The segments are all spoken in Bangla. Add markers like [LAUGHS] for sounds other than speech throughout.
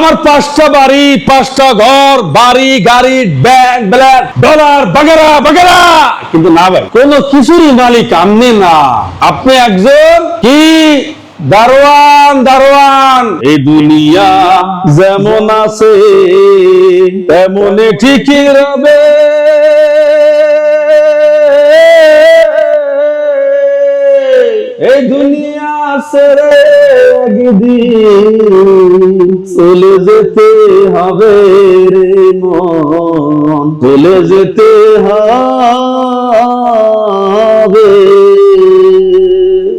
আমার পাঁচটা বাড়ি পাঁচটা ঘর বাড়ি গাড়ি ব্যাংক ব্যালেন্স ডলার বাগেরা বাগেরা। কিন্তু না ভাই। কোনো কিছুরই মালিক আপনি না। আপনি একজন কি? দারোয়ান দারোয়ান। এই দুনিয়া যেমন আছে তেমনই ঠিকই রবে। এই দুনিয়া একদিন। চলে যেতে হবে রে মন। চলে যেতে হবে।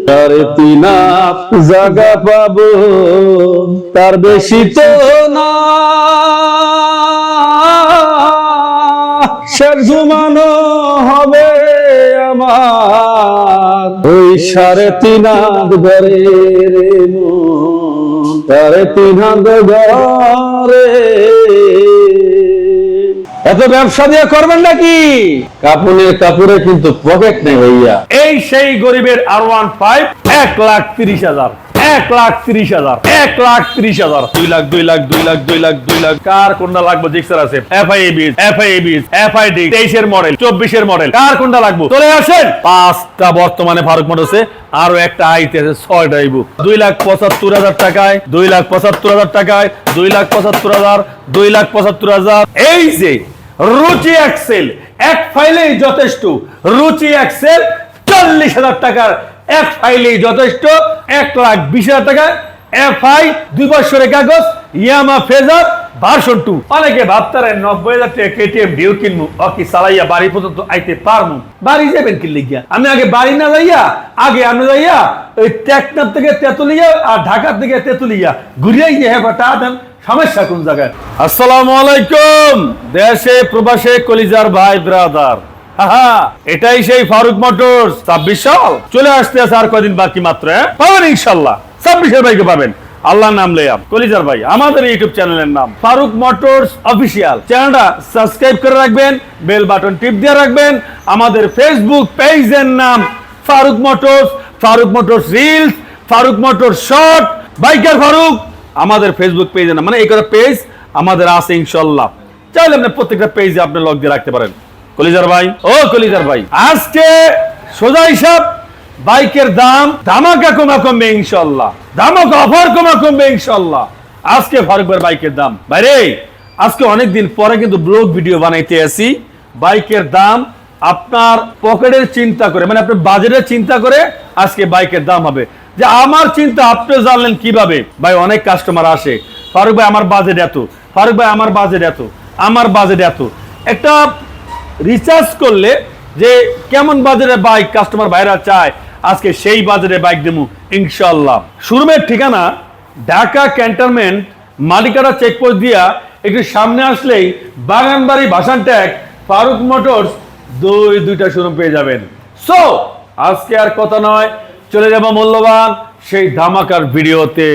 তার তিনা জাগা পাবো, তার বেশি তো না। শেষ জমানো হবে আমার। ওই সাড়ে তিন ঘরে রে সাড়ে তিন ঘরে। এত ব্যবসা দিয়ে করবেন নাকি? কাপড়ের কাপড়ে কিন্তু পকেট নেই ভাইয়া। এই সেই গরিবের আর ওয়ান ফাইভ এক লাখ তিরিশ হাজার এক লাখ তিরিশ হাজার এক লাখ তিরিশ হাজার। দুই লাখ দুই লাখ দুই লাখ দুই লাখ দুই লাখ। কার কোনটা লাগবে জিক্সার আছে? এফ আই বিস এফ আই বিস এফ আই ডি তেইশের মডেল চব্বিশের মডেল কার কোনটা লাগবে? চলে আসেন। পাঁচটা বর্তমানে ফারুক মোটরসে আরও একটা আইতে আছে, ছয়টা ইবুক দুই লাখ পঁচাত্তর হাজার টাকায়, দুই লাখ পঁচাত্তর হাজার টাকায়, দুই লাখ পঁচাত্তর হাজার, দুই লাখ পঁচাত্তর হাজার। এই যে, রুচি এক্সেল এক ফাইলেই যথেষ্ট। রুচি এক্সেল চল্লিশ হাজার টাকার। এক ফাইলেই যথেষ্ট, এক লাখ বিশ হাজার টাকা এফ আই দুই বছরের কাগজ ইয়ামা ফেজার ভার্সন টু। অনেকে নব্বই হাজার টাকা কেটিএম ডিউ অকি বাড়ি পর্যন্ত আইতে বাড়ি যাবেন কি লিখিয়া আমি আগে বাড়ি না যাইয়া, আগে আমি যাইয়া ওই থেকে তেতুলিয়া আর থেকে তেতুলিয়া গিয়ে হ্যাঁ টাকা দেন, সমস্যা কোন জায়গায়? আসসালামু আলাইকুম, দেশে, প্রবাসে কলিজার ভাই ব্রাদার এটাই সেই ফারুক মোটরস, ছাব্বিশ সাল। চলে আসতে আছে আর কয়দিন বাকি মাত্র হ্যাঁ? পাবেন ইনশাল্লাহ। ছাব্বিশের বাইকে পাবেন। আল্লাহ নাম লেয়াম কলিজার ভাই, আমাদের ইউটিউব চ্যানেলের নাম ফারুক মোটরস অফিসিয়াল। চ্যানেলটা সাবস্ক্রাইব করে রাখবেন বেল বাটন টিপ দিয়ে রাখবেন। আমাদের ফেসবুক পেজের নাম Farooq motors Farooq motors reels Farooq motors short biker Farooq, আমাদের ফেসবুক পেজে নাম মানে এই কথা পেজ আমাদের আছে ইনশাল্লাহ। চাইলে আপনি প্রত্যেকটা পেজে আপনি লগ দিয়ে রাখতে পারেন। কলিজার ভাই, ও কলিজার ভাই, আজকে সোজা হিসাব বাইকের দাম ধামাকা কমা কমবে ইনশাল্লাহ। ধামাকা অফার কমা কমবে ইনশাল্লাহ। আজকে ফারুক ভাইয়ের বাইকের দাম। বাইরে, আজকে অনেকদিন পরে কিন্তু ব্লগ ভিডিও বানাইতে আসি। বাইকের দাম আপনার পকেটের চিন্তা করে মানে আপনার বাজেটের চিন্তা করে আজকে বাইকের দাম হবে। যে আমার চিন্তা আপনি জানলেন কীভাবে? ভাই, অনেক কাস্টমার আসে। ফারুক ভাই, আমার বাজেট এত। ফারুক ভাই, আমার বাজেট এত। আমার বাজেট এত। একটা রিচার্জ করলে যে কেমন বাজারে বাইক কাস্টমার ভাইরা চায়, আজকে সেই বাজারে বাইক দেবো ইনশাল্লাহ শোরুমের ঠিকানা, ঢাকা ক্যান্টনমেন্ট মালিকারা চেকপোস্ট দিয়া, একটু সামনে আসলেই বাগানবাড়ি ভাসান ট্যাগ ফারুক মোটরস, দুই, দুইটা শোরুম পেয়ে যাবেন। সো আজকে আর কথা নয়, চলে যাব মূল্যবান সেই ধামাকার ভিডিওতে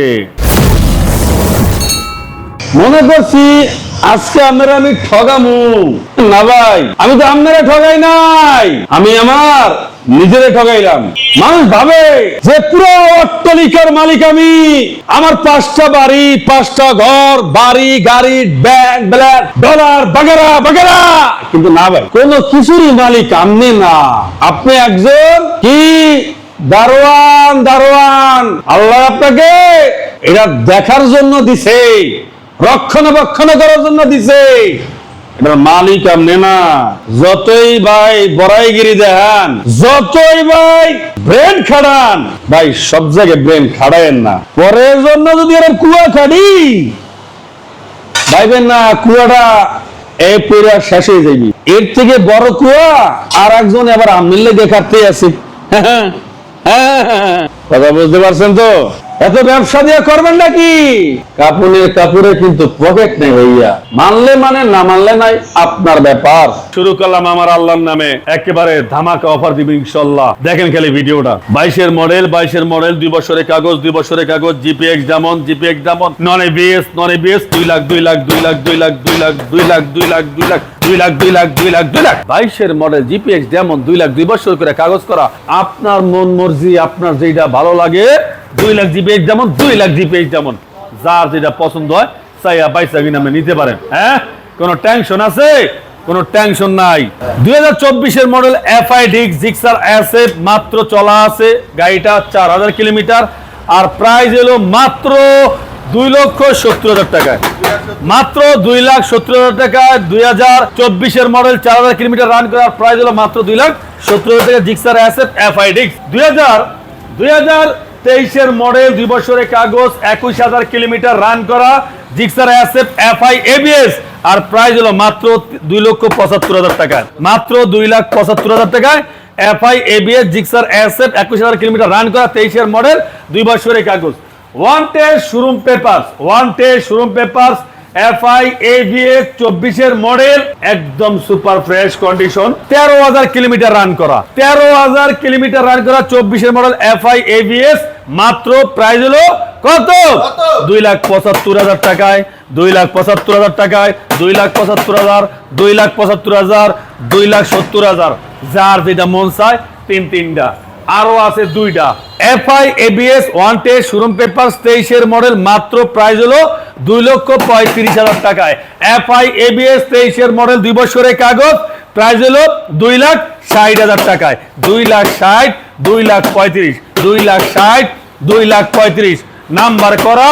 মনে করছি আজকে আপনারা আমি ঠগামু। না ভাই, আমি তো আপনারা ঠগাই নাই। আমি আমার নিজেরে ঠগাইলাম। মানুষ ভাবে যে পুরো অট্টালিকার মালিক আমি। আমার পাঁচটা বাড়ি, পাঁচটা ঘর, বাড়ি, গাড়ি ব্যাংক ব্যালেন্স ডলার, বাগেরা বাগেরা। কিন্তু না ভাই, কোনো কিছুরই মালিক আপনি না। আপনি একজন কি? দারোয়ান দারোয়ান। আল্লাহ আপনাকে এটা দেখার জন্য দিছে। রক্ষণাবেক্ষণ করার জন্য দিছে। এটার মালিক আপনি না যতই ভাই বড়াইগিরি দেখান, যতই ভাই ব্রেন খাড়ান ভাই সব জায়গায় ব্রেন খাড়ায়েন না। পরের জন্য যদি এরকম কুয়া খাড়ি ভাইবেন না, কুয়াটা এ পুরা শেষ হয়ে যাবি এর থেকে বড় কুয়া আর একজন আবার আমিল্লে দেখাতে আছে। [LAUGHS] কথা বুঝতে পারছেন তো? এত ব্যবসা দিয়ে করবেন নাকি? কাপড়ের কাপড়ে কিন্তু পকেট নেই ভাইয়া। মানলে মানে না মানলে নাই আপনার ব্যাপার। শুরু করলাম আমার আল্লাহর নামে। একেবারে ধামাকা অফার দিব ইনশাল্লাহ দেখেন খালি ভিডিওটা। বাইশের মডেল বাইশের মডেল দুই বছরের কাগজ দুই বছরের কাগজ জিপিএক্স যেমন জিপিএক্স যেমন নন এবিএস নন এবিএস দুই লাখ দুই লাখ দুই লাখ দুই লাখ দুই লাখ দুই লাখ দুই লাখ দুই লাখ। দুই লাখ দুই লাখ দুই লাখ দুই লাখ। বাইশের মডেল জিপিএক্স যেমন দুই লাখ, দুই বছর করে কাগজ করা, আপনার মন মর্জি, আপনার যেটা ভালো লাগে, দুই লাখ জিপিএক্স যেমন, দুই লাখ জিপিএক্স যেমন। যার যেটা পছন্দ হয়, চাইয়া কিনা আপনি নিতে পারেন হ্যাঁ? কোনো টেনশন আছে? কোনো টেনশন নাই। দুই হাজার চব্বিশের মডেল এফআই ডিক্স জিক্সার অ্যাসেপ মাত্র চলা আছে, গাড়িটা চার হাজার কিলোমিটার, আর প্রাইস এলো মাত্র দুই লক্ষ সত্তর হাজার টাকায়। মাত্র দুই লাখ সত্তর হাজার টাকা দুই হাজার চব্বিশের মডেল চার হাজার কিলোমিটার রান করার প্রাইস হলো মাত্র দুই লাখ সত্তর হাজার টাকা জিক্সার অ্যাসেপ এফআই ডিক্স দুই হাজার দুই হাজার তেইশের মডেল দুই বছরের কাগজ একুশ হাজার কিলোমিটার রান করা জিক্সার অ্যাসেপ এফআই এবিএস আর প্রাইস হলো মাত্র দুই লক্ষ পঁচাত্তর হাজার টাকা মাত্র দুই লাখ পঁচাত্তর হাজার টাকায় এফআই এবিএস জিক্সার অ্যাসেপ একুশ হাজার কিলোমিটার রান করা তেইশের মডেল দুই বছরের কাগজ। One test showroom papers one test showroom papers FI ABS চব্বিশের মডেল একদম সুপার ফ্রেশ কন্ডিশন তেরো হাজার কিলোমিটার রান করা। তেরো হাজার কিলোমিটার রান করা চব্বিশের মডেল এফআই এভিএস মাত্র প্রাইস হলো কত? দুই লাখ পঁচাত্তর হাজার টাকায় দুই লাখ পঁচাত্তর হাজার টাকায় দুই লাখ পঁচাত্তর হাজার দুই লাখ পঁচাত্তর হাজার দুই লাখ সত্তর হাজার। যার যেটা মন চায় তিন তিনটা। আরও আছে দুইটা। FI, ABS, one test showroom paper, তেইশের মডেল, মাত্র প্রাইস হলো দুই লক্ষ পঁয়ত্রিশ হাজার টাকায়। এফআই, এবিএস, তেইশের মডেল, দুই বছরের কাগজ, প্রাইস হলো দুই লাখ ষাট হাজার টাকায়। দুই লাখ ষাট, দুই লাখ পঁয়ত্রিশ, দুই লাখ ষাট, দুই লাখ পঁয়ত্রিশ। নাম্বার করা,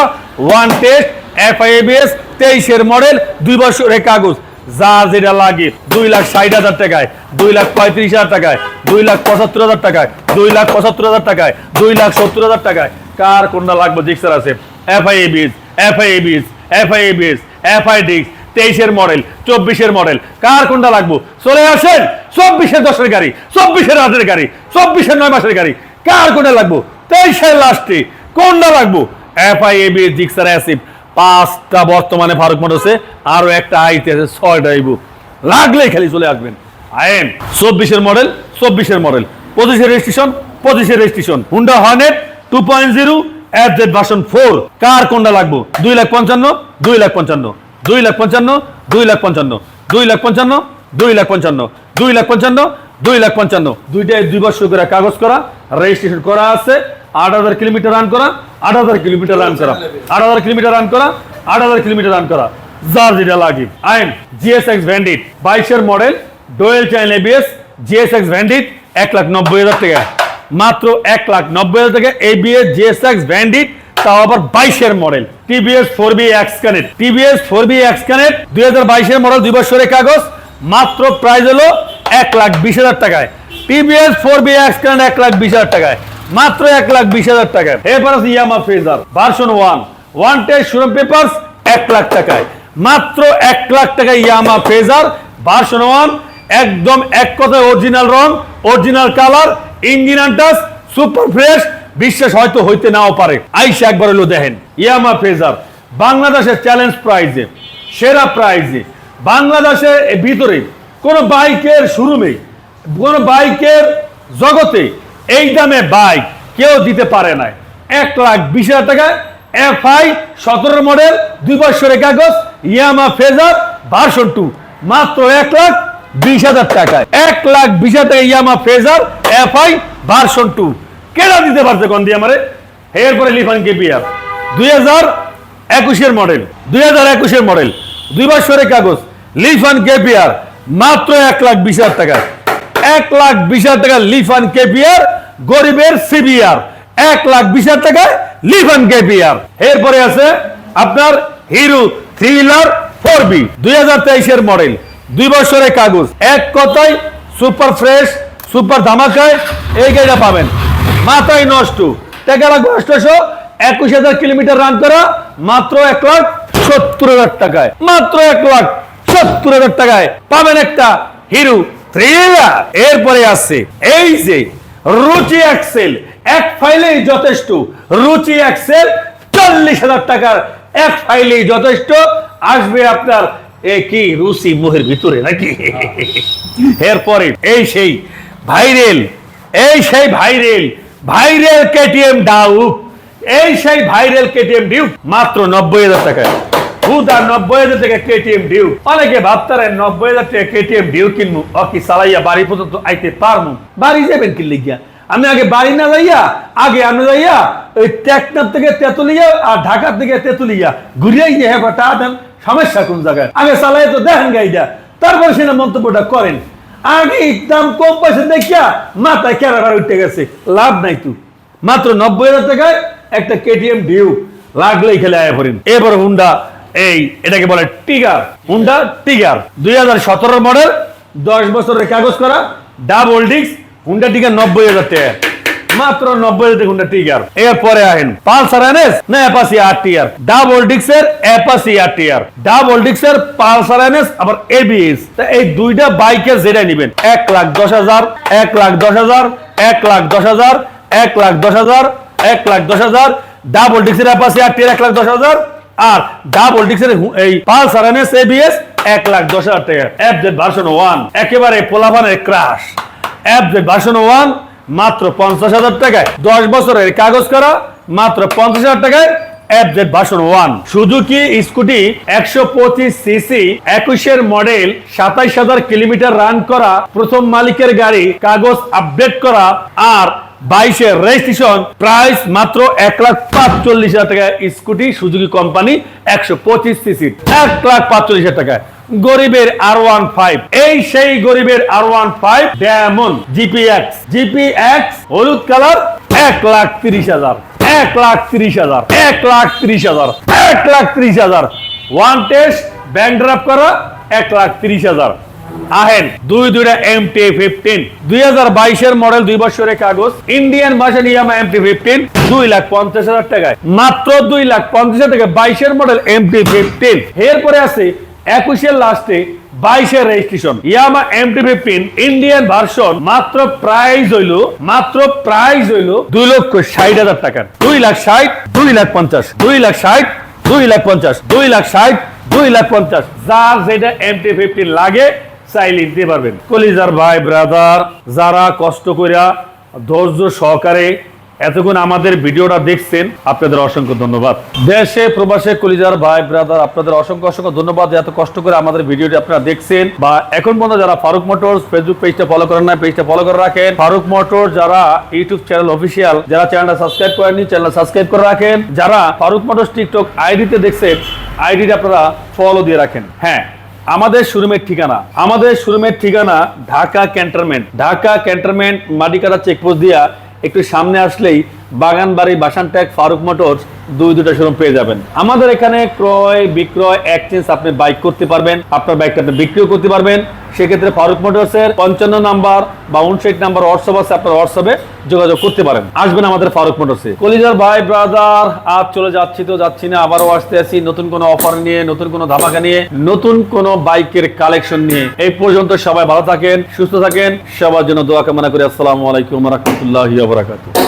ওয়ান টেস্ট, এফআই, এবিএস, তেইশের মডেল, দুই বছরের কাগজ। যা যেটা লাগে, দুই লাখ ষাট হাজার টাকায়, দুই লাখ পঁয়ত্রিশ হাজার টাকায়, দুই লাখ পঁচাত্তর হাজার টাকায়, দুই লাখ পঁচাত্তর হাজার টাকায়, দুই লাখ সত্তর হাজার টাকায়। কার কোনটা লাগবে জিক্সার আছে? FI ABS FI ABS FI ABS FI ডিক্স তেইশের মডেল চব্বিশের মডেল কার কোনটা লাগবো? চলে আসেন, চব্বিশের দশের গাড়ি, চব্বিশের রাতের গাড়ি, চব্বিশের নয় মাসের গাড়ি। কার কোনটা লাগবো? তেইশের লাস্টে কোনটা লাগবো? এফআই এবিএস জিক্সার অ্যাসিড পাঁচটা বর্তমানে ফারুক মোটরসে আরও একটা আইতে আছে, ছয়টা আইবো লাগলেই খালি চলে আসবেন। আইন চব্বিশের মডেল চব্বিশের মডেল। পঁচিশের রেজিস্ট্রেশন পঁচিশের registration. Honda Hornet two point zero F version four কার কোনটা লাগবো? দুই লাখ পঞ্চান্ন, দুই লাখ পঞ্চান্ন। দুই লাখ পঞ্চান্ন, দুই লাখ পঞ্চান্ন। দুই লাখ পঞ্চান্ন, দুই লাখ পঞ্চান্ন। দুই লাখ পঞ্চান্ন, দুই লাখ পঞ্চান্ন। দুইটাই দুই বছর করে কাগজ করা রেজিস্ট্রেশন করা আছে। আট হাজার কিলোমিটার রান করা, আট হাজার কিলোমিটার রান করা, আট হাজার কিলোমিটার রান করা, আট হাজার কিলোমিটার রান করা। যার যেটা লাগে। আইন জিএসএক্স ভ্যান্ডিট বাইশের model dual channel ABS GSX Bandit এক লাখ নব্বই হাজার টাকা। মাত্র এক লাখ নব্বই হাজার টাকা এবিএস জিএসএক্স ভ্যান্ডিট তাও আবার বাইশের model TVS four V X connect TVS four V X connect দুই হাজার বাইশের মডেল দুই বছরের কাগজ, মাত্র প্রাইস হলো এক লাখ বিশ হাজার টাকায়। TVS four V X connect এক লাখ বিশ হাজার টাকায়। মাত্র এক লাখ বিশ হাজার টাকায়। এরপর আছে Yamaha Fazer version one one test showroom paper এক লাখ টাকায়। মাত্র এক লাখ টাকায় ইয়ামা ফেজার ভার্সন ওয়ান একদম এক কথায় অরিজিনাল রং original colour engine untouched super fresh বিশ্বাস হয়তো হইতে নাও পারে। আইসা একবার হলো দেখেন ইয়ামা ফেজার বাংলাদেশের চ্যালেঞ্জ প্রাইজে সেরা প্রাইজে বাংলাদেশের ভিতরে কোন বাইকের শুরুমে কোন বাইকের জগতে এই দামে বাইক কেউ দিতে পারে না এক লাখ বিশ হাজার টাকায় এফ আই সতেরো মডেল দুই বছরের কাগজ ইয়ামা ফেজার ভার্সন টু মাত্র এক লাখ বিশ হাজার টাকায়। এক লাখ বিশ হাজার টাকা Yamaha Fazer F I version two কেনা দিতে পারছে কোন দিয়ে আমারে? এরপরে লিফান কেপিআর। দুই হাজার একুশের মডেল দুই হাজার একুশের মডেল দুই বছরের কাগজ, লিফান কেপিআর, মাত্র এক লাখ বিশ হাজার টাকা এক লাখ বিশ হাজার টাকা লিফান কেপিআর গরিবের সিবিআর এক লাখ বিশ হাজার টাকায় লিফান কেপিআর এরপরে আছে আপনার হিরো থ্রিলার ফোর বি দুই হাজার তেইশের মডেল, দুই বছরের কাগজ, এক কথায় সুপার ফ্রেশ, সুপার ধামাকায়, এই গাড়িটা পাবেন। মাথায় নষ্ট, টাকা লাগবে একুশ হাজার কিলোমিটার রান করা, মাত্র এক লাখ সত্তর হাজার টাকায়, মাত্র এক লাখ সত্তর হাজার টাকায় পাবেন একটা হিরো থ্রিলার। এরপরে আসছে এই যে রুচি এক্সেল এক ফাইলেই যথেষ্ট। রুচি এক্সেল চল্লিশ হাজার টাকার এক ফাইলেই যথেষ্ট। আসবে আপনার কি রুচি মোহের ভিতরে নাকি? এরপরে, এই সেই ভাইরেল, এই সেই ভাইরেল ভাইরেল কেটিএম ডাউক এই সেই ভাইরাল কেটিএম ডিউ মাত্র নব্বই হাজার টাকায়। হুদা নব্বই হাজার টাকা কেটিএম ডিউক অনেকে নব্বই হাজার টাকা কেটিএম ডিউক কিনবো বাড়ি পর্যন্ত আইতে পারমু? বাড়ি যাবেন কি লিখিয়া আমি আগে বাড়ি না আগে আমি ওই থেকে তেতুলিয়া আর ঢাকা থেকে তেতুলিয়া ঘুরিয়ে গিয়ে হ্যাঁ টা দেন, সমস্যা কোন জায়গায়? আগে চালাই তো দেখেন গাড়িটা তারপরে সেটা মন্তব্যটা করেন। আগে দাম কম পয়সা দেখিয়া মাথায় কেরাবার উঠে গেছে। লাভ নাই তু। মাত্র নব্বই হাজার টাকায় একটা কেটিএম ডিউ লাগলেই খেলে আয় পড়েন এবার হুন্ডা এই, এটাকে বলে টিগার, হুন্ডা টিগার। দুই হাজার সতেরো মডেল দশ বছরের কাগজ করা ডাবল ডিস্ক হুন্ডা টিগার নব্বই হাজার টাকা। মাত্র নব্বই হাজার হুন্ডা টিগার। এরপরে আহেন, পালসার এনএস না অ্যাপাসি আর টিআর ডাবল ডিস্কের অ্যাপাসি আর টিআর ডাবল ডিস্কের পালসার এনএস, আবার এবিএস। এই দুইটা বাইকের যেটা নিবেন, এক লাখ দশ হাজার, এক লাখ দশ হাজার, এক লাখ দশ হাজার, এক লাখ দশ হাজার, এক লাখ দশ হাজার ডাবল ডিক্সের অ্যাপাসি আর টির এক লাখ দশ হাজার আর ডাবল ডিক্সের এই পালসার এনএস এবিএস এক লাখ দশ হাজার টাকা। এফ জেড ভার্সন ওয়ান একেবারে পোলাপানের crush F Z version one মাত্র পঞ্চাশ হাজার টাকায়। দশ বছরের কাগজ করা, মাত্র পঞ্চাশ হাজার টাকায় F Z version one Suzuki scooty একশো পঁচিশ সিসি একুশের মডেল সাতাইশ হাজার কিলোমিটার রান করা, প্রথম মালিকের গাড়ি, কাগজ আপডেট করা, আর বাইশের রেজিস্ট্রেশন প্রাইস মাত্র এক লাখ পাঁচচল্লিশ হাজার টাকা। স্কুটি, সুজুকি কোম্পানি, একশো পঁচিশ সিসি। এক লাখ পাঁচচল্লিশ হাজার টাকায় গরিবের আর ওয়ান ফাইভ এই সেই গরিবের R one five Demon GPX GPX হলুদ কালার, এক লাখ তিরিশ হাজার। এক লাখ তিরিশ হাজার। এক লাখ তিরিশ হাজার। এক লাখ তিরিশ হাজার। ওয়ান টেস্ট ব্যাংক ড্রাফ করা, এক লাখ তিরিশ হাজার। আহেন, দুই দুইটা এম টি ফিফটিন দুই হাজার বাইশের মডেল দুই বছরের কাগজ Indian version Yamaha M T fifteen দুই লাখ পঞ্চাশ হাজার টাকায়। মাত্র দুই লাখ পঞ্চাশ হাজার টাকা বাইশের মডেল এম টি ফিফটিন এরপরে আছে একুশের লাস্টে বাইশের registration Yamaha M T fifteen Indian version মাত্র প্রাইস হইল, মাত্র প্রাইস হইল দুই লক্ষ ষাট হাজার টাকার। দুই লাখ ষাট, দুই লাখ পঞ্চাশ। দুই লাখ ষাট, দুই লাখ পঞ্চাশ। দুই লাখ ষাট, দুই লাখ পঞ্চাশ। যার যেটা এম টি ফিফটিন লাগে চাইলে নিতে পারবেন। কলিজার ভাই ব্রাদার যারা কষ্ট করিয়া ধৈর্য সহকারে এতক্ষণ আমাদের ভিডিওটা দেখছেন, আপনাদের অসংখ্য ধন্যবাদ। দেশে প্রবাসে কলিজার ভাই ব্রাদার আপনাদের অসংখ্য অসংখ্য ধন্যবাদ এত কষ্ট করে আমাদের ভিডিওটি আপনারা দেখছেন। বা এখন পর্যন্ত যারা ফারুক মোটরস ফেসবুক পেজটা ফলো করেন না পেজটা ফলো করে রাখেন। ফারুক মোটর যারা ইউটিউব চ্যানেল অফিসিয়াল যারা চ্যানেলটা সাবস্ক্রাইব করেননি চ্যানেল সাবস্ক্রাইব করে রাখেন। যারা ফারুক মোটরস টিকটক আইডিতে দেখছেন আইডিটা আপনারা ফলো দিয়ে রাখেন। হ্যাঁ আমাদের শোরুমের ঠিকানা, আমাদের শোরুমের ঠিকানা Dhaka Cantonment. Dhaka Cantonment Matikata checkpost দিয়া একটু সামনে আসলেই বাগানবাড়ি বাসানট্যাগ ফারুক মোটরস দুই দুটা শোরুম পেয়ে যাবেন। আমাদের এখানে ক্রয়, বিক্রয় এক্সচেঞ্জ আপনি বাইক করতে পারবেন, আপনার বাইকটা আপনি বিক্রিও করতে পারবেন। সেক্ষেত্রে ফারুক মোটরসের পঞ্চান্ন নাম্বার বা উনষাট নাম্বার হোয়াটসঅ্যাপ আছে, আপনার হোয়াটসঅ্যাপে যোগাযোগ করতে পারেন। আসবেন আমাদের ফারুক মোটরসে। কলিজার ভাই ব্রাদার আজ চলে যাচ্ছি তো যাচ্ছি না, আবারও আসতে আসি নতুন কোনো অফার নিয়ে, নতুন কোনো ধামাকা নিয়ে, নতুন কোনো বাইকের কালেকশন নিয়ে। এই পর্যন্ত সবাই ভালো থাকেন, সুস্থ থাকেন, সবার জন্য দোয়া কামনা করি। আসসালামু আলাইকুম রহমতুল্লাহ বারাকাতুহ।